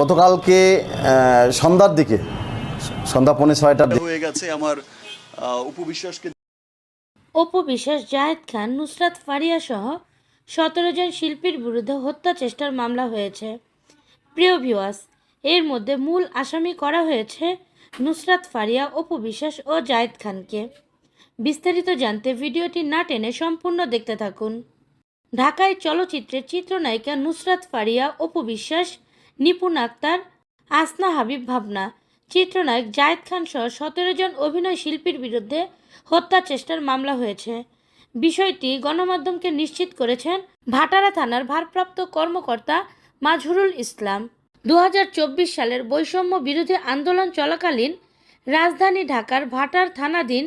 গতকালকে সন্ধ্যার দিকে সন্ধ্যা পৌনে ছয়টার দিকে। হয়ে গেছে আমার উপবিশ্বাসকে অপু বিশ্বাস জায়েদ খান নুসরাত ফারিয়া সহ সতেরো জন শিল্পীর বিরুদ্ধে হত্যা চেষ্টার মামলা হয়েছে। প্রিয় ভিওয়াস এর মধ্যে মূল আসামি করা হয়েছে নুসরাত ফারিয়া অপু বিশ্বাস ও জায়েদ খানকে। বিস্তারিত জানতে ভিডিওটি না টেনে সম্পূর্ণ দেখতে থাকুন। ঢাকায় চলচ্চিত্রের চিত্রনায়িকা নুসরাত ফারিয়া, অপু বিশ্বাস, নিপুণ আক্তার, আসনা হাবিব ভাবনা। চিত্রনায়ক জায়েদ খান সহ সতেরো জন অভিনয় শিল্পীর বিরুদ্ধে হত্যা চেষ্টার মামলা হয়েছে। বিষয়টি গণমাধ্যমকে নিশ্চিত করেছেন ভাটারা থানার ভারপ্রাপ্ত কর্মকর্তা মাজহুরুল ইসলাম। দু হাজার চব্বিশ সালের বৈষম্য বিরোধী আন্দোলন চলাকালীন রাজধানী ঢাকার ভাটার থানাধীন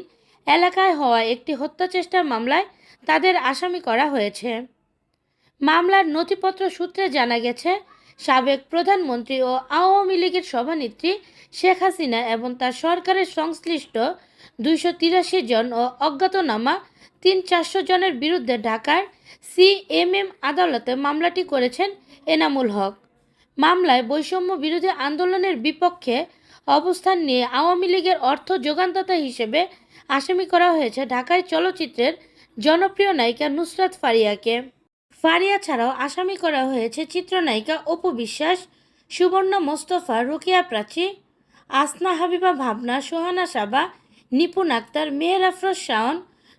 এলাকায় হওয়া একটি হত্যা চেষ্টার মামলায় তাদের আসামি করা হয়েছে। মামলার নথিপত্র সূত্রে জানা গেছে, সাবেক প্রধানমন্ত্রী ও আওয়ামী লীগের সভানেত্রী শেখ হাসিনা এবং তার সরকারের সংশ্লিষ্ট দুইশো তিরাশি জন ও অজ্ঞাতনামা তিন চারশো জনের বিরুদ্ধে ঢাকার সিএমএম আদালতে মামলাটি করেছেন এনামুল হক। মামলায় বৈষম্য বিরোধী আন্দোলনের বিপক্ষে অবস্থান নিয়ে আওয়ামী লীগের অর্থ যোগানদাতা হিসেবে আসামি করা হয়েছে ঢাকায় চলচ্চিত্রের জনপ্রিয় নায়িকা নুসরাত ফারিয়াকে। ফারিয়া ছাড়াও আসামি করা হয়েছে চিত্রনায়িকা অপু বিশ্বাস, সুবর্ণ মোস্তফা, রুকিয়া প্রাচী, আসনা হাবিবা ভাবনা, সোহানা সাবা, নিপুণ আক্তার, মেহের আফরোজ শাওন,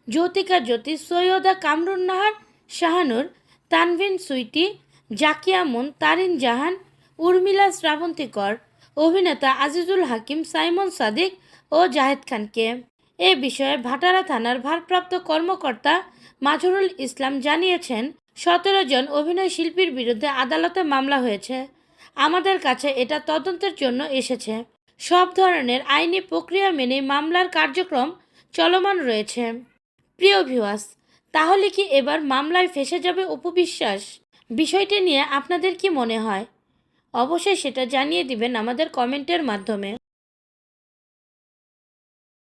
জ্যোতিকা জ্যোতি, সৈয়দা কামরুন নাহার, শাহানুর, তানভিন সুইটি, জাকিয়া মুন, তারিন জাহান, উর্মিলা শ্রাবন্তী কর অভিনেতা আজিজুল হাকিম, সাইমন সাদিক ও জাহেদ খানকে। এ বিষয়ে ভাটারা থানার ভারপ্রাপ্ত কর্মকর্তা মাজহুরুল ইসলাম জানিয়েছেন সতেরো জন অভিনয় শিল্পীর বিরুদ্ধে আদালতে মামলা হয়েছে। আমাদের কাছে এটা তদন্তের জন্য এসেছে। সব ধরনের আইনি প্রক্রিয়া মেনে মামলার কার্যক্রম চলমান রয়েছে। প্রিয় ভিউয়ার্স, তাহলে কি এবার মামলায় ফেসে যাবে উপবিশ্বাস বিষয়টি নিয়ে আপনাদের কি মনে হয়? অবশ্যই সেটা জানিয়ে দিবেন আমাদের কমেন্টের মাধ্যমে।